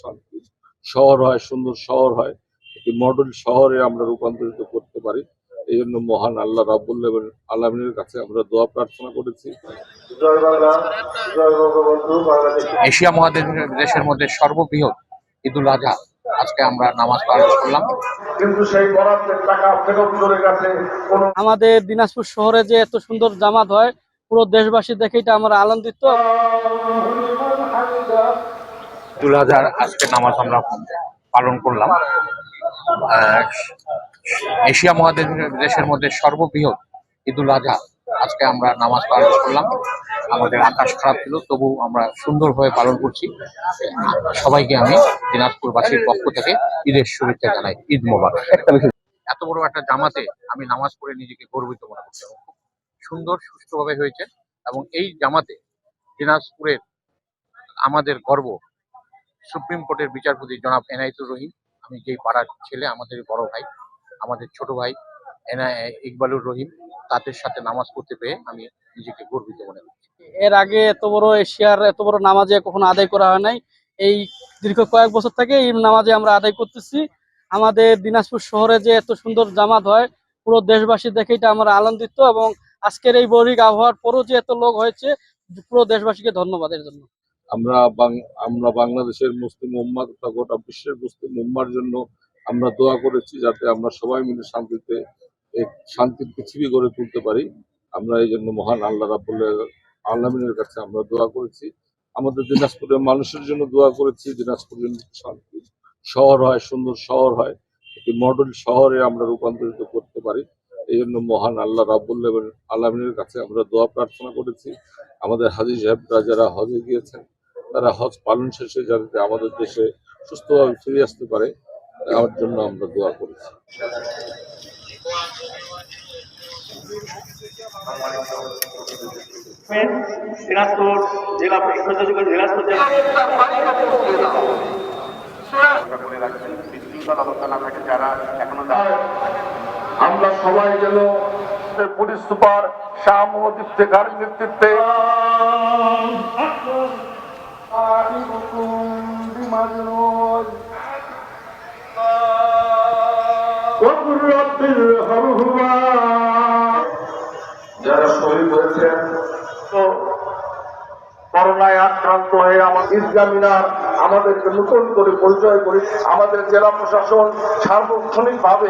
শান্তি শহর হয় সুন্দর শহর হয় একটি মডেল শহরে আমরা রূপান্তরিত করতে পারি। এই জন্য মহান আল্লাহ রাবুল আলমিনের কাছে আমরা দোয়া প্রার্থনা করেছি। জয় বাংলা জয় বঙ্গবন্ধু বাংলাদেশ। এশিয়া মহাদেশের মধ্যে সর্ববৃহৎ ঈদুল আজহা। আজকে আমরা নামাজ পালন করলাম। কিন্তু সেই বরাদ্দের টাকা ফেরত চলে গেছে। আমাদের দিনাজপুর শহরে যে এত সুন্দর জামাত হয় পুরো দেশবাসী দেখে এটা আমরা আনন্দিত। ঈদুল আজহার আজকে নামাজ আমরা পালন করলাম। এশিয়া মহাদেশের মধ্যে সর্ববৃহৎ ঈদুল আজহা আজকে আমরা নামাজ পালন করলাম। আমাদের আকাশ খারাপ ছিল তবু আমরা সুন্দরভাবে পালন করছি। সবাইকে আমি দিনাজপুরবাসীর পক্ষ থেকে ঈদের শুভেচ্ছা জানাই ঈদ মোবারক। এত বড় একটা জামাতে আমি নামাজ পড়ে নিজেকে গর্বিত মনে করছি। এবং খুব সুন্দর সুষ্ঠুভাবে হয়েছে এবং এই জামাতে দিনাজপুরের আমাদের গর্ব সুপ্রিম কোর্টের বিচারপতি জনাব এনায়েতুর রহিম, আমি যেই পাড়ার ছেলে, আমাদের বড় ভাই, আমাদের ছোট ভাই, এনা ইকবালুর রহিম, তাদের সাথে নামাজ পড়তে পেয়ে আমি নিজেকে গর্বিত মনে করছি এর আগে এত বড় এশিয়ার এত বড় নামাজে কখনো আদায় করা হয় নাই। এই দীর্ঘ কয়েক বছর থেকে এই নামাজে আমরা আদায় করতেছি। আমাদের দিনাজপুর শহরে যে এত সুন্দর জামাত হয়, পুরো দেশবাসী দেখে এটা আমরা আনন্দিত এবং আজকের এই বৈরিক আবহাওয়ার পরও যে এত লোক হয়েছে, পুরো দেশবাসীকে ধন্যবাদ এর জন্য। আমরা আমরা বাংলাদেশের মুসলিম উম্মা তথা গোটা বিশ্বের মুসলিম উম্মার জন্য আমরা দোয়া করেছি যাতে আমরা সবাই মিলে শান্তিতে শান্তির পৃথিবী গড়ে তুলতে পারি। আমরা এই জন্য মহান আল্লাহ রাবুল আলমিনের কাছে আমরা দোয়া করেছি। আমাদের দিনাজপুরের মানুষের জন্য দোয়া করেছি। দিনাজপুর জন্য শান্তি শহর হয়, সুন্দর শহর হয়। একটি মডেল শহরে আমরা রূপান্তরিত করতে পারি। এই জন্য মহান আল্লাহ রাবুল আলমিনের কাছে আমরা দোয়া প্রার্থনা করেছি। আমাদের হাজি সাহেবরা যারা হজে গিয়েছেন। তারা হজ পালন শেষে যাতে আমাদের দেশে সুস্থভাবে ফিরে আসতে পারে তার জন্য আমরা দোয়া করেছি। জেলা আমরা সবাই যেন পুলিশ সুপার শাহ মোহাম্মদ ইফতেখার নেতৃত্বে যারা শহীদ হয়েছেন তো করোনায় আক্রান্ত হয়ে আমার ঈদগাহ আমাদেরকে নতুন করে পরিচয় করে আমাদের জেলা প্রশাসন সার্বক্ষণিক ভাবে